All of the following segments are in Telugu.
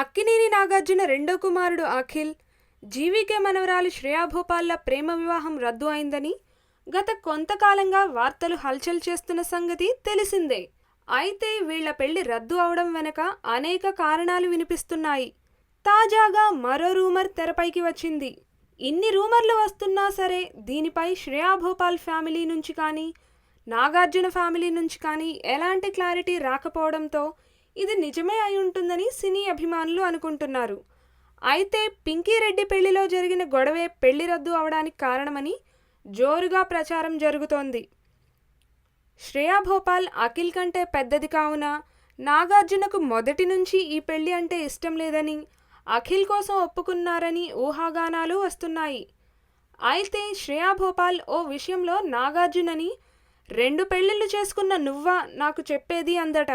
అక్కినేని నాగార్జున రెండో కుమారుడు అఖిల్ జీవికే మనవరాలు శ్రేయాభోపాల్ల ప్రేమ వివాహం రద్దు అయిందని గత కొంతకాలంగా వార్తలు హల్చల్ చేస్తున్న సంగతి తెలిసిందే. అయితే వీళ్ళ పెళ్ళి రద్దు అవడం వెనక అనేక కారణాలు వినిపిస్తున్నాయి. తాజాగా మరో రూమర్ తెరపైకి వచ్చింది. ఇన్ని రూమర్లు వస్తున్నా సరే దీనిపై శ్రేయా భోపాల్ ఫ్యామిలీ నుంచి కానీ నాగార్జున ఫ్యామిలీ నుంచి కానీ ఎలాంటి క్లారిటీ రాకపోవడంతో ఇది నిజమే అయి ఉంటుందని సినీ అభిమానులు అనుకుంటున్నారు. అయితే పింకీ రెడ్డి పెళ్ళిలో జరిగిన గొడవే పెళ్ళి రద్దు అవడానికి కారణమని జోరుగా ప్రచారం జరుగుతోంది. శ్రేయా భోపాల్ అఖిల్ కంటే పెద్దది కావున నాగార్జునకు మొదటి నుంచి ఈ పెళ్ళి అంటే ఇష్టం లేదని అఖిల్ కోసం ఒప్పుకున్నారని ఊహాగానాలు వస్తున్నాయి. అయితే శ్రేయా భోపాల్ ఓ విషయంలో నాగార్జునని రెండు పెళ్ళిళ్ళు చేసుకున్న నువ్వా? నాకు చెప్పేది అందట.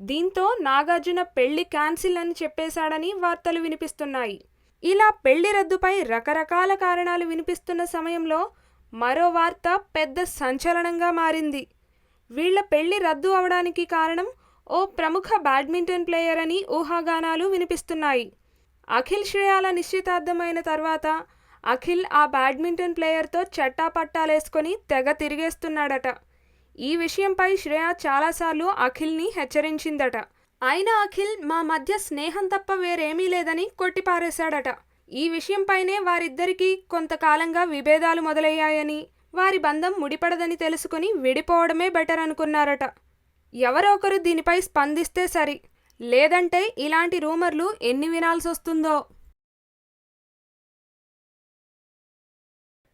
దీంతో నాగార్జున పెళ్ళి క్యాన్సిల్ అని చెప్పేశాడని వార్తలు వినిపిస్తున్నాయి. ఇలా పెళ్ళి రద్దుపై రకరకాల కారణాలు వినిపిస్తున్న సమయంలో మరో వార్త పెద్ద సంచలనంగా మారింది. వీళ్ళ పెళ్ళి రద్దు అవడానికి కారణం ఓ ప్రముఖ బ్యాడ్మింటన్ ప్లేయర్ అని ఊహాగానాలు వినిపిస్తున్నాయి. అఖిల్ శ్రేయాల నిశ్చితార్థమైన తర్వాత అఖిల్ ఆ బ్యాడ్మింటన్ ప్లేయర్తో చట్టాపట్టాలేసుకొని తెగ తిరిగేస్తున్నాడట. ఈ విషయంపై శ్రేయ చాలాసార్లు అఖిల్ని హెచ్చరించిందట. అయినా అఖిల్ మా మధ్య స్నేహం తప్ప వేరేమీ లేదని కొట్టిపారేశాడట. ఈ విషయంపైనే వారిద్దరికీ కొంతకాలంగా విభేదాలు మొదలయ్యాయని వారి బంధం ముడిపడదని తెలుసుకుని విడిపోవడమే బెటర్ అనుకున్నారట. ఎవరో ఒకరు దీనిపై స్పందిస్తే సరి లేదంటే ఇలాంటి రూమర్లు ఎన్ని వినాల్సి వస్తుందో